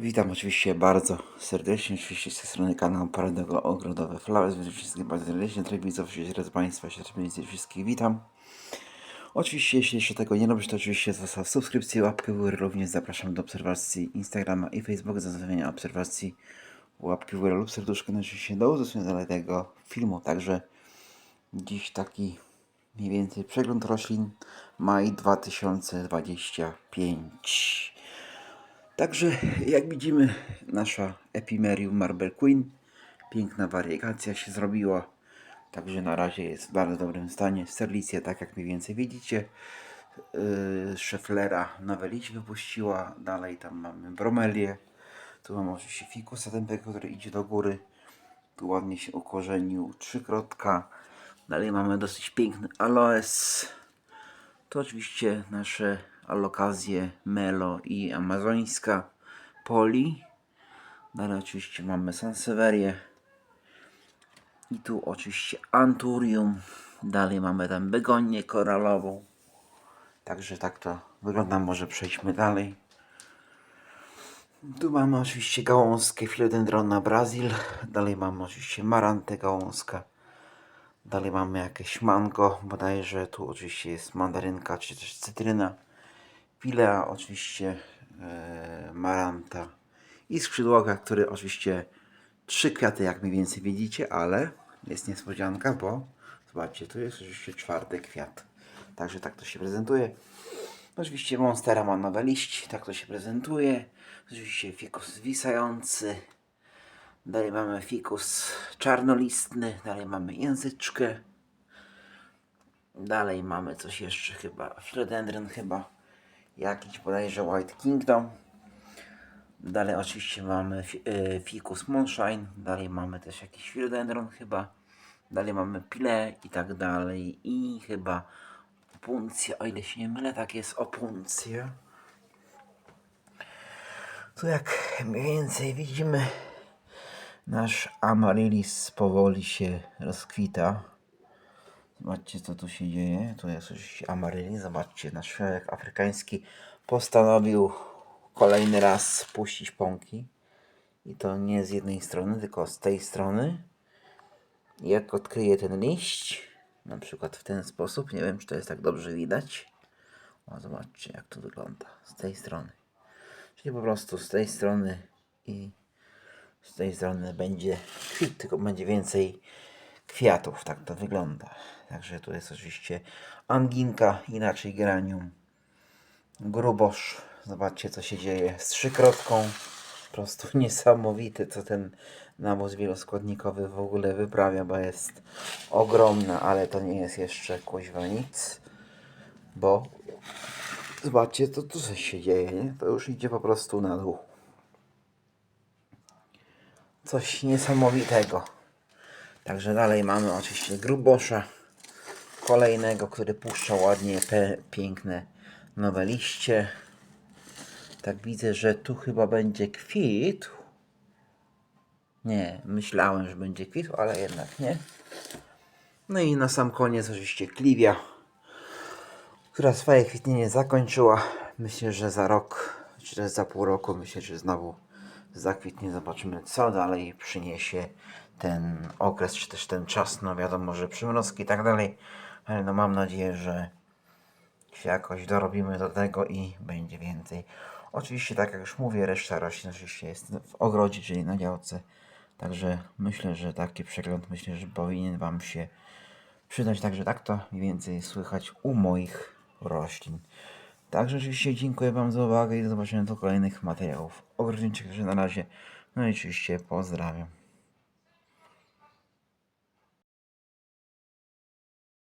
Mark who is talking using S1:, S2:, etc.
S1: Witam oczywiście bardzo serdecznie, oczywiście z tej strony kanał Paradego Ogrodowe Flowers. Witam wszystkich bardzo serdecznie, tutaj widzów, drodzy Państwa, serdecznie wszystkich witam. Oczywiście, jeśli jeszcze tego nie robisz, to oczywiście zostaw subskrypcję, łapkę w górę. Również zapraszam do obserwacji Instagrama i Facebooka, do zostawienia obserwacji łapki w górę lub serduszka, no oczywiście do udostępnienia tego filmu. Także dziś taki mniej więcej przegląd roślin maj 2025. Także jak widzimy nasza Epimerium Marble Queen piękna wariegacja się zrobiła. Także na razie jest w bardzo dobrym stanie. Sterlicja tak jak mniej więcej widzicie yy, Schefflera Nowelić wypuściła. Dalej tam mamy Bromelię. Tu mamy oczywiście Fikusa tępego, który idzie do góry. Tu ładnie się ukorzenił trzykrotka dalej mamy dosyć piękny aloes. To oczywiście nasze alokazje Melo i Amazońska Poli. Dalej oczywiście mamy Sanseverię. I tu oczywiście Anturium. Dalej mamy tam Begonię koralową. Także tak to wygląda. Może przejdźmy dalej. Tu mamy oczywiście gałązkę Philodendrona Brazil. Dalej mamy oczywiście Marantę gałązka. Dalej mamy jakieś mango, bodajże tu oczywiście jest mandarynka, czy też cytryna. Pilea oczywiście, e, maranta i skrzydłoga, który oczywiście trzy kwiaty jak mniej więcej widzicie, ale jest niespodzianka, bo zobaczcie, tu jest oczywiście czwarty kwiat. Także tak to się prezentuje. Oczywiście monstera ma nowe liści, tak to się prezentuje. Oczywiście fikus zwisający. Dalej mamy fikus czarnolistny, dalej mamy języczkę. Dalej mamy coś jeszcze chyba, philodendron chyba, jakiś bodajże White Kingdom. Dalej oczywiście mamy fi- e, fikus moonshine, dalej mamy też jakiś philodendron chyba. Dalej mamy pile i tak dalej i chyba opuncja, o ile się nie mylę, tak jest opuncja. Tu jak mniej więcej widzimy Nasz amaryllis powoli się rozkwita. Zobaczcie, co tu się dzieje. Tu jest oczywiście amaryllis. Zobaczcie, nasz szwedek afrykański postanowił kolejny raz puścić pąki. I to nie z jednej strony, tylko z tej strony. Jak odkryje ten liść, na przykład w ten sposób, nie wiem, czy to jest tak dobrze widać. O, zobaczcie, jak to wygląda z tej strony. Czyli po prostu z tej strony i z tej strony będzie kwit, tylko będzie więcej kwiatów. Tak to wygląda. Także tu jest oczywiście anginka, inaczej granium. Grubosz. Zobaczcie co się dzieje z trzykrotką. Po prostu niesamowite co ten nawóz wieloskładnikowy w ogóle wyprawia, bo jest ogromna, ale to nie jest jeszcze kuźwa nic. Bo zobaczcie to tu się dzieje, nie? To już idzie po prostu na dół coś niesamowitego. Także dalej mamy oczywiście grubosza kolejnego, który puszcza ładnie te piękne nowe liście. Tak widzę, że tu chyba będzie kwit. Nie, myślałem, że będzie kwit, ale jednak nie. No i na sam koniec oczywiście kliwia, która swoje kwitnienie zakończyła. Myślę, że za rok, czy za pół roku, myślę, że znowu zakwitnie. Zobaczymy, co dalej przyniesie ten okres, czy też ten czas. No wiadomo, że przymrozki i tak dalej, ale no mam nadzieję, że się jakoś dorobimy do tego i będzie więcej. Oczywiście, tak jak już mówię, reszta roślin oczywiście jest w ogrodzie, czyli na działce. Także myślę, że taki przegląd myślę, że powinien Wam się przydać. Także tak to mniej więcej słychać u moich roślin. Także oczywiście dziękuję Wam za uwagę i do zobaczenia do kolejnych materiałów ogrodniczych. Także na razie. No i oczywiście pozdrawiam.